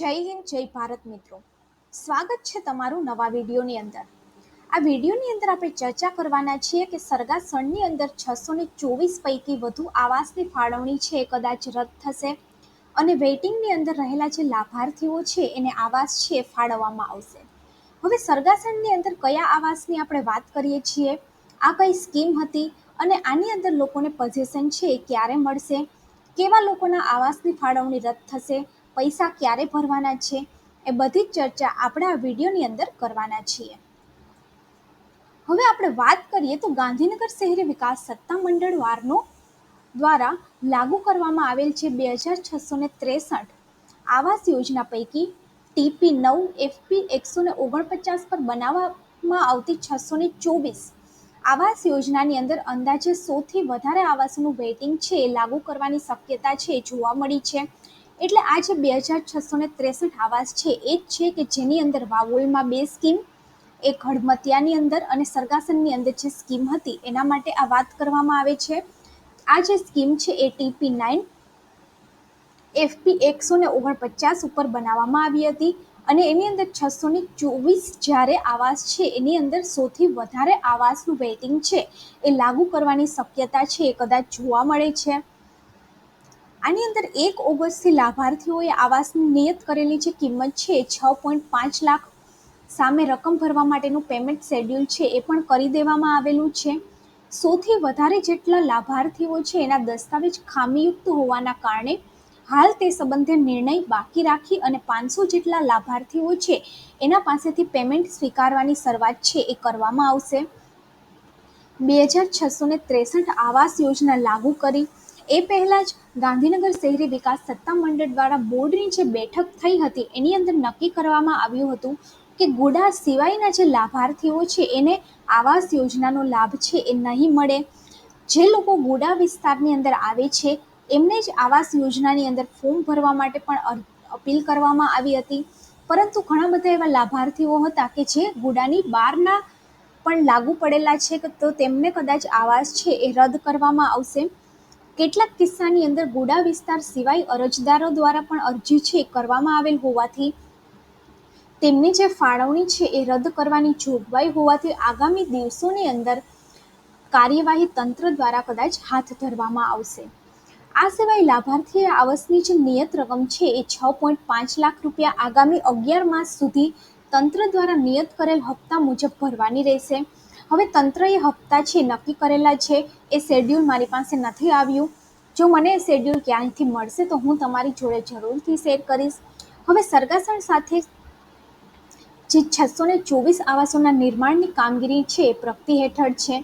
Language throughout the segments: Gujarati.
જય હિન્દ, જય ભારત મિત્રો. સ્વાગત છે તમારું નવા વિડીયોની અંદર. આ વિડીયોની અંદર આપણે ચર્ચા કરવાના છીએ કે સરગાસણની અંદર છસો ને ચોવીસ પૈકી વધુ આવાસની ફાળવણી છે, કદાચ રદ થશે. અને વેઇટિંગની અંદર રહેલા જે લાભાર્થીઓ છે, એને આવાસ છે, એ ફાળવવામાં આવશે. હવે સરગાસણની અંદર કયા આવાસની આપણે વાત કરીએ છીએ? આ કઈ સ્કીમ હતી? અને આની અંદર લોકોને પઝેશન છે એ ક્યારે મળશે? કેવા લોકોના આવાસની ફાળવણી રદ થશે? પૈસા ક્યારે ભરવાના છે એ બધી જ ચર્ચા આપણે આ વિડીયોની અંદર કરવાના છીએ. હવે આપણે વાત કરીએ તો ગાંધીનગર શહેરી વિકાસ સત્તા મંડળ વારનો દ્વારા લાગુ કરવામાં આવેલ છે બે હજાર છસો ને ત્રેસઠ આવાસ યોજના પૈકી ટીપી નવ એફપી એકસો ને ઓગણપચાસ પર બનાવવામાં આવતી છસો ને ચોવીસ આવાસ યોજનાની અંદર અંદાજે સોથી વધારે આવાસોનું વેઇટિંગ છે એ લાગુ કરવાની શક્યતા છે જોવા મળી છે. એટલે આ જે બે હજાર છસો ને ત્રેસઠ આવાસ છે, એ જ છે કે જેની અંદર વાવોલમાં બે સ્કીમ, એક હડમતિયાની અંદર અને સરગાસનની અંદર જે સ્કીમ હતી, એના માટે આ વાત કરવામાં આવે છે. આ જે સ્કીમ છે, એ ટીપી નાઇન એફપી એકસો ને ઓગણપચાસ ઉપર બનાવવામાં આવી હતી અને એની અંદર છસો ને ચોવીસ જ્યારે આવાસ છે, એની અંદર સૌથી વધારે આવાસનું વેઇટિંગ છે, એ લાગુ કરવાની શક્યતા છે, એ કદાચ જોવા મળે છે. આની અંદર એક ઓગસ્ટથી લાભાર્થીઓએ આવાસની નિયત કરેલી જે કિંમત છે છ પોઈન્ટ પાંચ લાખ સામે રકમ ભરવા માટેનું પેમેન્ટ શેડ્યુલ છે એ પણ કરી દેવામાં આવેલું છે. સૌથી વધારે જેટલા લાભાર્થીઓ છે એના દસ્તાવેજ ખામીયુક્ત હોવાના કારણે હાલ તે સંબંધે નિર્ણય બાકી રાખી અને પાંચસો જેટલા લાભાર્થીઓ છે એના પાસેથી પેમેન્ટ સ્વીકારવાની શરૂઆત છે એ કરવામાં આવશે. બે હજાર છસો ત્રેસઠ આવાસ યોજના લાગુ કરી એ પહેલાં જ ગાંધીનગર શહેરી વિકાસ સત્તા મંડળ દ્વારા બોર્ડની જે બેઠક થઈ હતી, એની અંદર નક્કી કરવામાં આવ્યું હતું કે ગુડા સિવાયના જે લાભાર્થીઓ છે, એને આવાસ યોજનાનો લાભ છે એ નહીં મળે. જે લોકો ગુડા વિસ્તારની અંદર આવે છે, એમને જ આવાસ યોજનાની અંદર ફોર્મ ભરવા માટે પણ અપીલ કરવામાં આવી હતી. પરંતુ ઘણા બધા એવા લાભાર્થીઓ હતા કે જે ગુડાની બહારના પણ લાગુ પડેલા છે, તો તેમને કદાચ આવાસ છે એ રદ કરવામાં આવશે. કેટલાક કિસ્સાની અંદર ગોડા વિસ્તાર સિવાય અરજદારો દ્વારા પણ અરજી છે, કરવામાં આવેલ હોવાથી તેમની જે ફાળવણી છે એ રદ કરવાની જોગવાઈ હોવાથી આગામી દિવસોની અંદર કાર્યવાહી તંત્ર દ્વારા કદાચ હાથ ધરવામાં આવશે. આ સિવાય લાભાર્થી આવાસની જે નિયત રકમ છે એ છ પોઈન્ટ પાંચ લાખ રૂપિયા આગામી અગિયાર માસ સુધી તંત્ર દ્વારા નિયત કરેલ હપ્તા મુજબ ભરવાની રહેશે. હવે તંત્રએ હપ્તા છે નક્કી કરેલા છે, એ શેડ્યુલ મારી પાસે નથી આવ્યું. જો મને શેડ્યુલ ક્યાંયથી મળશે, તો હું તમારી જોડે જરૂરથી શેર કરીશ. હવે સરગાસણ સાથે જે છસો ને ચોવીસ આવાસોના નિર્માણની કામગીરી છે, એ પ્રગતિ હેઠળ છે.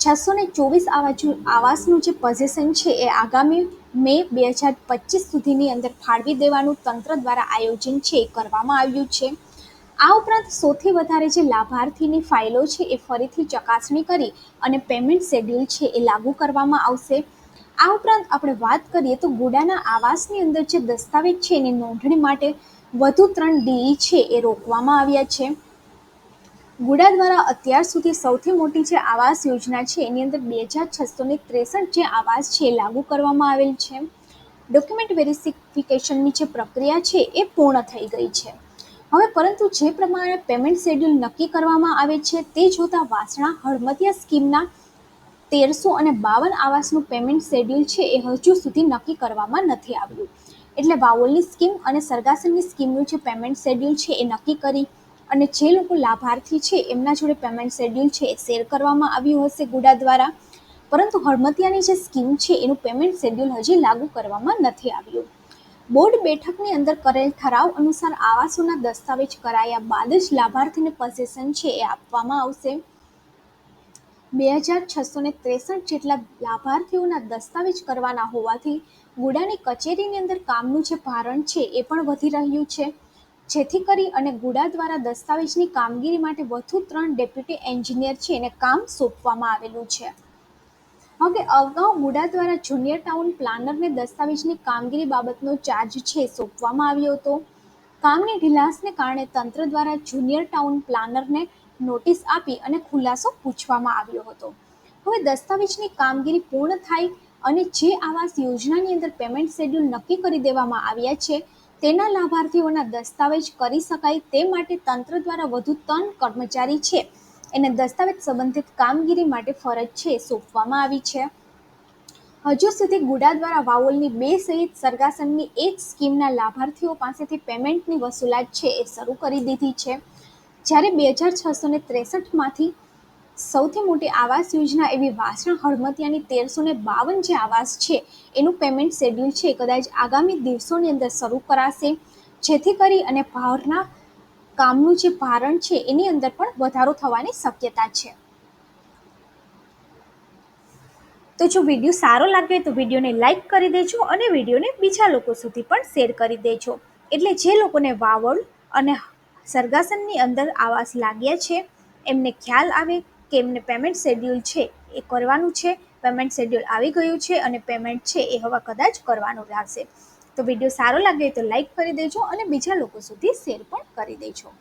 છસો ને ચોવીસ આવાસનું જે પઝેશન છે, એ આગામી મે બે હજાર પચીસ સુધીની અંદર ફાળવી દેવાનું તંત્ર દ્વારા આયોજન છે, એ કરવામાં આવ્યું છે. આ ઉપરાંત સૌથી વધારે જે લાભાર્થીની ફાઇલો છે એ ફરીથી ચકાસણી કરી અને પેમેન્ટ શેડ્યુલ છે એ લાગુ કરવામાં આવશે. આ ઉપરાંત આપણે વાત કરીએ તો ગુડાના આવાસની અંદર જે દસ્તાવેજ છે એની નોંધણી માટે વધુ ત્રણ ડીઈ છે એ રોકવામાં આવ્યા છે. ગુડા દ્વારા અત્યાર સુધી સૌથી મોટી જે આવાસ યોજના છે એની અંદર બે હજાર છસો ત્રેસઠ જે આવાસ છે એ લાગુ કરવામાં આવેલ છે. ડોક્યુમેન્ટ વેરિફિકેશનની જે પ્રક્રિયા છે એ પૂર્ણ થઈ ગઈ છે. હવે પરંતુ જે પ્રમાણે પેમેન્ટ શેડ્યુલ નક્કી કરવામાં આવે છે, તે જોતાં વાસણા હળમતિયા સ્કીમના તેરસો અને બાવન આવાસનું પેમેન્ટ શેડ્યુલ છે એ હજુ સુધી નક્કી કરવામાં નથી આવ્યું. એટલે વાવોલની સ્કીમ અને સરગાસનની સ્કીમનું જે પેમેન્ટ શેડ્યુલ છે એ નક્કી કરી અને જે લોકો લાભાર્થી છે એમના જોડે પેમેન્ટ શેડ્યુલ છે એ શેર કરવામાં આવ્યું હશે ગુડા દ્વારા. પરંતુ હળમતિયાની જે સ્કીમ છે એનું પેમેન્ટ શેડ્યુલ હજી લાગુ કરવામાં નથી આવ્યું. બોર્ડ બેઠકની અંદર કરેલ ઠરાવ અનુસાર આવાસોના દસ્તાવેજ કરાયા બાદ જ લાભાર્થીને પોઝેશન છે એ આપવામાં આવશે. બે હજાર છસો ને ત્રેસઠ જેટલા લાભાર્થીઓના દસ્તાવેજ કરવાના હોવાથી ગુડાની કચેરીની અંદર કામનું જે ભારણ છે એ પણ વધી રહ્યું છે. જેથી કરી અને ગુડા દ્વારા દસ્તાવેજની કામગીરી માટે વધુ ત્રણ ડેપ્યુટી એન્જિનિયર છે એને કામ સોંપવામાં આવેલું છે. હવે અગાઉ ગુડા દ્વારા જુનિયર ટાઉન પ્લાનરને દસ્તાવેજની કામગીરી બાબતનો ચાર્જ છે સોંપવામાં આવ્યો હતો. કામની ઢીલાસને કારણે તંત્ર દ્વારા જુનિયર ટાઉન પ્લાનરને નોટિસ આપી અને ખુલાસો પૂછવામાં આવ્યો હતો. હવે દસ્તાવેજની કામગીરી પૂર્ણ થાય અને જે આવાસ યોજનાની અંદર પેમેન્ટ શેડ્યુલ નક્કી કરી દેવામાં આવ્યા છે, તેના લાભાર્થીઓના દસ્તાવેજ કરી શકાય તે માટે તંત્ર દ્વારા વધુ ત્રણ કર્મચારી છે. એને દસ્તાવેજ સંબંધિત કામગીરી માટે ફરજ છે સોંપવામાં આવી છે. હજુ સુધી ગુડા દ્વારા વાવોલની બે સહિત સરગાસનની એક સ્કીમના લાભાર્થીઓ પાસેથી પેમેન્ટની વસૂલાત છે એ શરૂ કરી દીધી છે. જ્યારે બે હજાર છસો ને ત્રેસઠમાંથી સૌથી મોટી આવાસ યોજના એવી વાસણ હળમતિયાની તેરસો ને બાવન જે આવાસ છે એનું પેમેન્ટ શેડ્યુલ છે કદાચ આગામી દિવસોની અંદર શરૂ કરાશે. જેથી કરી અને ભારના કામનું જે ભારણ છે, એની અંદર પણ વધારો થવાની શક્યતા છે. તો જો વીડિયો સારો લાગે તો વિડીયોને લાઇક કરી દેજો અને વિડીયોને બીજા લોકો સુધી પણ શેર કરી દેજો. એટલે જે લોકોને વાવડ અને સરગાસનની અંદર આવાસ લાગ્યા છે, એમને ખ્યાલ આવે કે એમને પેમેન્ટ શેડ્યુલ છે, એ કરવાનું છે. પેમેન્ટ શેડ્યુલ આવી ગયું છે અને પેમેન્ટ છે, એ હવે કદાચ કરવાનું રહેશે. તો વીડિયો સારો લાગે તો લાઇક કરી દેજો અને બીજા લોકો સુધી શેર પણ કરી દેજો.